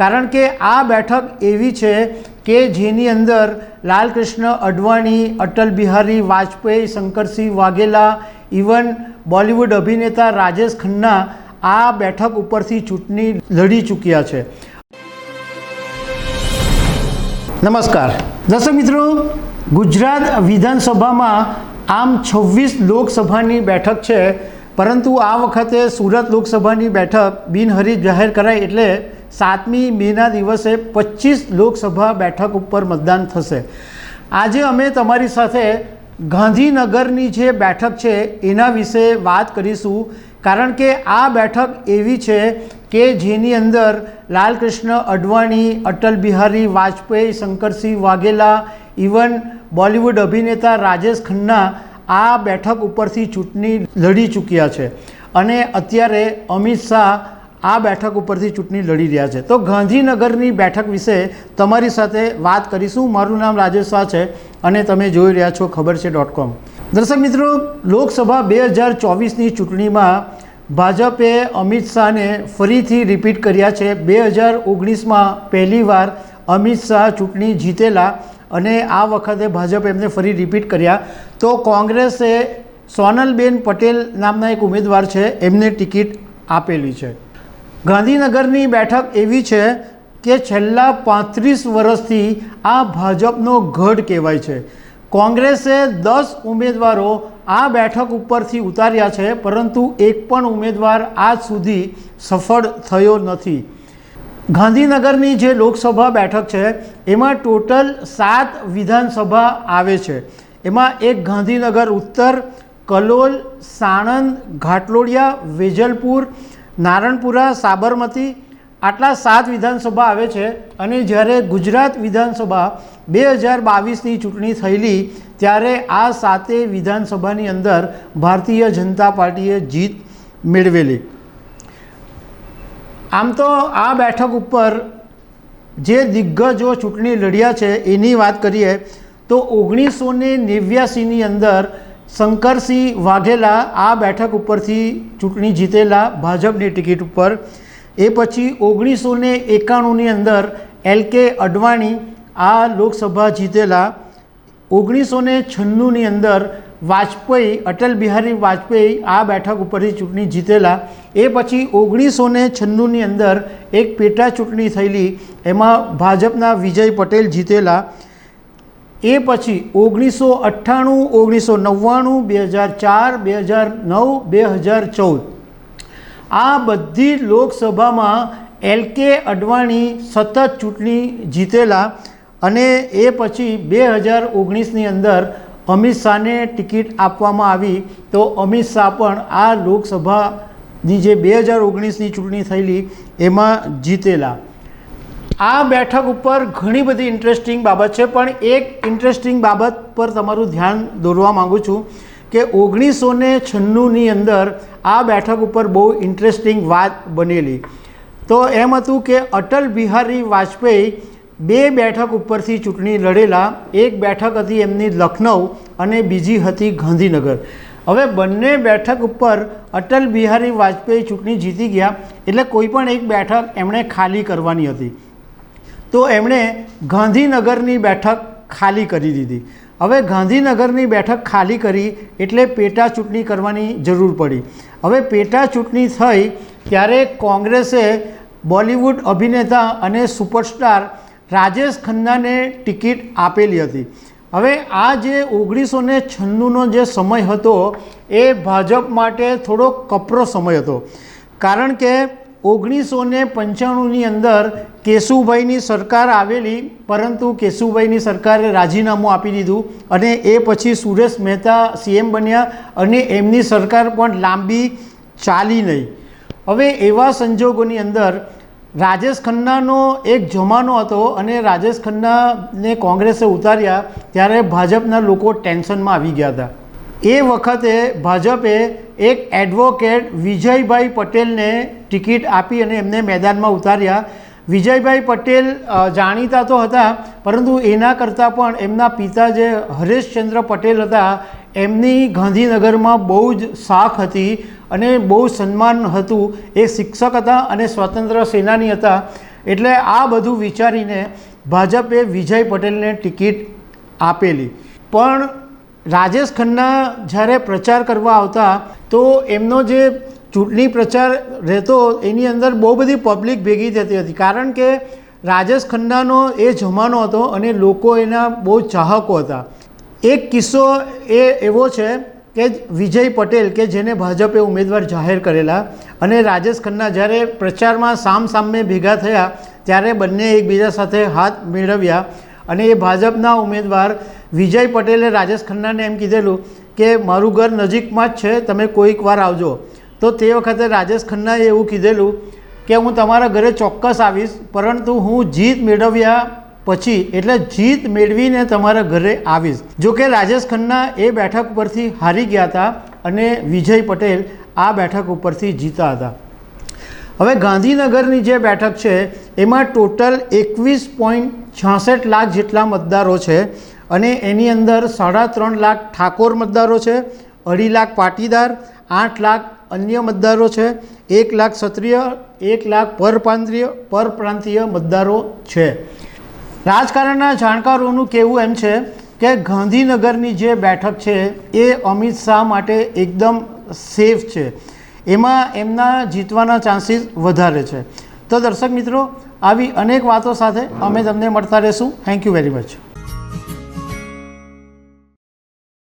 કારણ કે આ બેઠક એવી છે કે જેની અંદર લાલકૃષ્ણ અડવાણી, અટલ બિહારી વાજપેયી, શંકરસિંહ વાઘેલા, ઇવન બોલિવૂડ અભિનેતા રાજેશ ખન્ના આ બેઠક ઉપરથી ચૂંટણી લડી ચૂક્યા છે. નમસ્કાર. દર્શક મિત્રો, ગુજરાત વિધાનસભામાં આમ છવ્વીસ લોકસભાની બેઠક છે, પરંતુ આ વખતે સુરત લોકસભાની બેઠક બિનહરીફ જાહેર કરાઈ એટલે સાતમી મેના દિવસે પચીસ લોકસભા બેઠક ઉપર મતદાન થશે. આજે અમે તમારી સાથે ગાંધીનગરની જે બેઠક છે એના વિશે વાત કરીશું. કારણ કે આ બેઠક એવી છે કે જેની અંદર લાલકૃષ્ણ અડવાણી, અટલ બિહારી વાજપેયી, શંકરસિંહ વાઘેલા, ઇવન બોલિવૂડ અભિનેતા રાજેશ ખન્ના આ બેઠક ઉપરથી ચૂંટણી લડી ચૂક્યા છે. અને અત્યારે અમિત શાહ આ બેઠક ઉપરથી ચૂંટણી લડી રહ્યા છે. તો ગાંધીનગરની બેઠક વિશે તમારી સાથે વાત કરીશું. મારું નામ રાજેશ શાહ છે અને તમે જોઈ રહ્યા છો ખબર છે ડોટ કોમ. દર્શક મિત્રો, લોકસભા બે હજાર ચોવીસની ચૂંટણીમાં ભાજપે અમિત શાહને ફરીથી રિપીટ કર્યા છે. બે હજાર ઓગણીસમાં પહેલીવાર અમિત શાહ ચૂંટણી જીતેલા અને આ વખતે ભાજપે એમને ફરી રિપીટ કર્યા. તો કોંગ્રેસે સોનલબેન પટેલ નામના એક ઉમેદવાર છે. એમને ટિકિટ આપેલી છે. ગાંધીનગરની બેઠક એવી છે કે છેલ્લા પાંત્રીસ વર્ષથી આ ભાજપનો ગઢ કહેવાય છે. કોંગ્રેસે દસ ઉમેદવારો આ બેઠક ઉપરથી ઉતાર્યા છે, પરંતુ એક પણ ઉમેદવાર આજ સુધી સફળ થયો નથી. ગાંધીનગરની જે લોકસભા બેઠક છે, એમાં ટોટલ સાત વિધાનસભા આવે છે. એમાં એક ગાંધીનગર ઉત્તર, કલોલ, સાણંદ, ઘાટલોડિયા, વેજલપુર નારણપુરા, સાબરમતી આટલા સાત વિધાનસભા આવે છે અને જ્યારે ગુજરાત વિધાનસભા બે હજાર બાવીસની ચૂંટણી થયેલી, ત્યારે આ સાતે વિધાનસભાની અંદર ભારતીય જનતા પાર્ટીએ જીત મેળવેલી. આમ તો આ બેઠક ઉપર જે દિગ્ગજો ચૂંટણી લડ્યા છે એની વાત કરીએ, તો ઓગણીસો ને નેવ્યાસીની અંદર શંકરસિંહ વાઘેલા આ બેઠક ઉપરથી ચૂંટણી જીતેલા ભાજપની ટિકિટ ઉપર. એ પછી ઓગણીસો ને એકાણુંની અંદર એલ કે અડવાણી આ લોકસભા જીતેલા. ઓગણીસો ને છન્નુંની અંદર વાજપેયી, અટલ બિહારી વાજપેયી આ બેઠક ઉપરથી ચૂંટણી જીતેલા. એ પછી ઓગણીસો ને છન્નુંની અંદર એક પેટા ચૂંટણી થયેલી. એમાં ભાજપના વિજય પટેલ જીતેલા. એ પછી ઓગણીસો અઠ્ઠાણું, ઓગણીસો નવ્વાણું, બે હજાર ચાર, બે હજાર નવ, બે હજાર ચૌદ. આ બધી લોકસભામાં એલ કે અડવાણી સતત ચૂંટણી જીતેલા અને એ પછી બે હજાર ઓગણીસની અંદર અમિત શાહને ટિકિટ આપવામાં આવી, તો અમિત શાહ પણ આ લોકસભાની જે બે હજાર ઓગણીસની ચૂંટણી થયેલી, એમાં જીતેલા. આ બેઠક ઉપર ઘણી બધી ઇન્ટરેસ્ટિંગ બાબત છે, પણ એક ઇન્ટરેસ્ટિંગ બાબત પર તમારું ધ્યાન દોરવા માગું છું કે ઓગણીસો ને છન્નુંની અંદર આ બેઠક ઉપર બહુ ઇન્ટરેસ્ટિંગ વાત બનેલી. તો એમ હતું કે અટલ બિહારી વાજપેયી બે બેઠક ઉપરથી ચૂંટણી લડેલા, એક બેઠક હતી એમની લખનઉ અને બીજી હતી ગાંધીનગર. હવે બંને બેઠક ઉપર અટલ બિહારી વાજપેયી ચૂંટણી જીતી ગયા, એટલે કોઈ પણ એક બેઠક એમણે ખાલી કરવાની હતી. તો એમણે ગાંધીનગરની બેઠક ખાલી કરી દીધી. હવે ગાંધીનગરની બેઠક ખાલી કરી એટલે પેટા ચૂંટણી કરવાની જરૂર પડી. હવે પેટા ચૂંટણી થઈ ત્યારે કોંગ્રેસે બોલિવૂડ અભિનેતા અને સુપરસ્ટાર રાજેશ ખન્નાને ટિકિટ આપેલી હતી. હવે આ જે ઓગણીસો ને છન્નુંનો જે સમય હતો, એ ભાજપ માટે થોડો કપરો સમય હતો. કારણ કે ઓગણીસો ને પંચાણુંની અંદર કેશુભાઈની સરકાર આવેલી, પરંતુ કેશુભાઈની સરકારે રાજીનામું આપી દીધું અને એ પછી સુરેશ મહેતા સીએમ બન્યા અને એમની સરકાર પણ લાંબી ચાલી નહીં. હવે એવા સંજોગોની અંદર રાજેશ ખન્નાનો એક જમાનો હતો અને રાજેશ ખન્નાને કોંગ્રેસે ઉતાર્યા ત્યારે ભાજપના લોકો ટેન્શનમાં આવી ગયા હતા. એ વખતે ભાજપે એક એડવોકેટ વિજયભાઈ પટેલને ટિકિટ આપી અને એમને મેદાનમાં ઉતાર્યા. વિજયભાઈ પટેલ જાણીતા તો હતા, પરંતુ એના કરતાં પણ એમના પિતા જે હરેશચંદ્ર પટેલ હતા, એમની ગાંધીનગરમાં બહુ જ સાખ હતી અને બહુ સન્માન હતું. એ શિક્ષક હતા અને સ્વતંત્ર સેનાની હતા. એટલે આ બધું વિચારીને ભાજપે વિજય પટેલને ટિકિટ આપેલી. પણ રાજેશ ખન્ના જ્યારે પ્રચાર કરવા આવતા, તો એમનો જે ચૂંટણી પ્રચાર રહેતો, એની અંદર બહુ બધી પબ્લિક ભેગી થતી હતી. કારણ કે રાજેશ ખન્નાનો એ જમાનો હતો અને લોકો એના બહુ ચાહકો હતા. એક કિસ્સો એ એવો છે કે વિજય પટેલ, કે જેને ભાજપે ઉમેદવાર જાહેર કરેલા અને રાજેશ ખન્ના જ્યારે પ્રચારમાં સામ સામે ભેગા થયા, ત્યારે બંને એકબીજા સાથે હાથ મેળવ્યા અને એ ભાજપના ઉમેદવાર વિજય પટેલે રાજેશ ખન્નાને એમ કીધેલું કે, મારું ઘર નજીકમાં જ છે, તમે કોઈક વાર આવજો. તો તે વખતે રાજેશ ખન્નાએ એવું કીધેલું કે, હું તમારા ઘરે ચોક્કસ આવીશ, પરંતુ હું જીત મેળવ્યા પછી, એટલે જીત મેળવીને તમારા ઘરે આવીશ. જો કે રાજેશ ખન્ના એ બેઠક પરથી હારી ગયા હતા અને વિજય પટેલ આ બેઠક ઉપરથી જીતા હતા. હવે ગાંધીનગરની જે બેઠક છે, એમાં ટોટલ એકવીસ પોઈન્ટ છાસઠ લાખ જેટલા મતદારો છે અને એની અંદર સાડા ત્રણ લાખ ઠાકોર મતદારો છે, અઢી લાખ પાટીદાર, આઠ લાખ અન્ય મતદારો છે, એક લાખ ક્ષત્રિય, એક લાખ પરપ્રાંતીય પરપ્રાંતીય મતદારો છે. રાજકારણના જાણકારોનું કહેવું એમ છે કે ગાંધીનગરની જે બેઠક છે, એ અમિત શાહ માટે એકદમ સેફ છે. એમાં એમના જીતવાના ચાન્સીસ વધારે છે. તો દર્શક મિત્રો, આવી અનેક વાતો સાથે અમે તમને મળતા રહીશું. Thank you very much